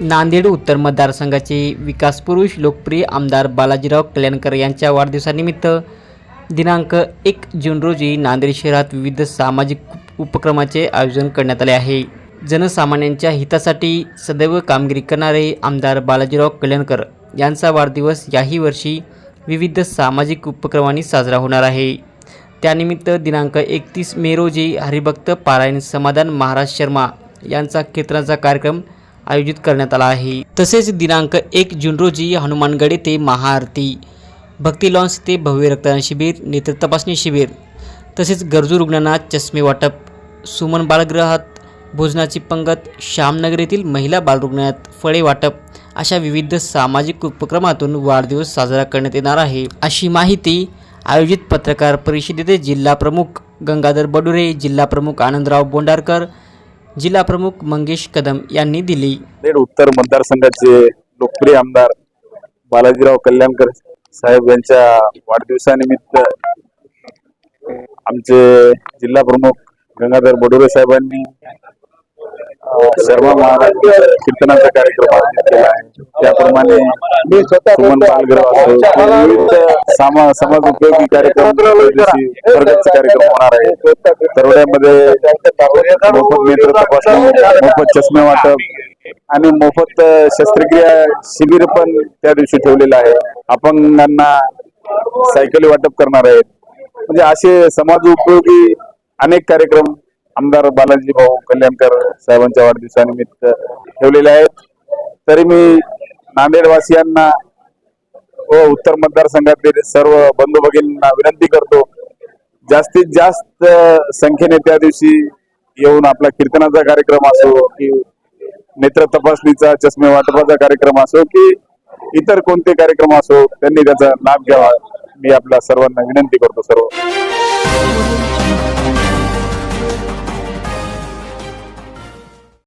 नांदेड उत्तर मतदारसंघाचे विकास पुरुष लोकप्रिय आमदार बालाजीराव कल्याणकर यांच्या वाढदिवसानिमित्त दिनांक एक जून रोजी नांदेड शहरात विविध सामाजिक उपक्रमाचे आयोजन करण्यात आले आहे. जनसामान्यांच्या हितासाठी सदैव कामगिरी करणारे आमदार बालाजीराव कल्याणकर यांचा वाढदिवस याही वर्षी विविध सामाजिक उपक्रमांनी साजरा होणार आहे. त्यानिमित्त दिनांक एकतीस मे रोजी हरिभक्त पारायण समाधान महाराज शर्मा यांचा कीर्तनाचा कार्यक्रम आयोजित करण्यात आला आहे. तसेच दिनांक एक जून रोजी हनुमानगड येथे महाआरती भक्ती लॉन्स ते भव्य रक्तदान शिबिर नेत्र तपासणी शिबिर तसेच गरजू रुग्णांना चष्मे वाटप सुमन बालगृहात भोजनाची पंगत श्यामनगर येथील महिला बालरुग्णालयात फळे वाटप अशा विविध सामाजिक उपक्रमातून वाढदिवस साजरा करण्यात येणार आहे. अशी माहिती आयोजित पत्रकार परिषदेचे जिल्हा प्रमुख गंगाधर बडुरे जिल्हा प्रमुख आनंदराव बोंडारकर जिल्हा प्रमुख मंगेश कदम यांनी दिली. उत्तर मतदारसंघाचे लोकप्रिय आमदार बालाजीराव कल्याणकर साहेब यांच्या वाढदिवसानिमित्त आमचे जिल्हा प्रमुख गंगाधर बडोरे साहेबांनी अं, शर्मा महाराज कीर्तनाचा कार्यक्रम आयोजित केला आहे. त्याप्रमाणे सुमन बालगृह असो विविध समाज उपयोगी कार्यक्रम प्रगतचा कार्यक्रम होणार आहे तरवड्यामध्ये मोफत नेत्र तपासणी मोफत चष्मे वाटप आणि मोफत शस्त्रक्रिया शिबिर पण त्या दिवशी ठेवलेलं आहे. अपंगांना सायकली वाटप करणार आहेत. म्हणजे असे समाज उपयोगी अनेक कार्यक्रम आमदार बालाजी भाऊ कल्याणकर साहेबांच्या वाढदिवसानिमित्त ठेवलेले आहेत. तरी मी नांदेडवासियांना व उत्तर मतदारसंघातील सर्व बंधू भगिनींना विनंती करतो जास्तीत जास्त संख्येने त्या दिवशी येऊन आपला कीर्तनाचा कार्यक्रम असो की नेत्र तपासणीचा चष्मे वाटपाचा कार्यक्रम असो की इतर कोणते कार्यक्रम असो त्यांनी त्याचा लाभ घ्यावा. मी आपल्या सर्वांना विनंती करतो सर्व.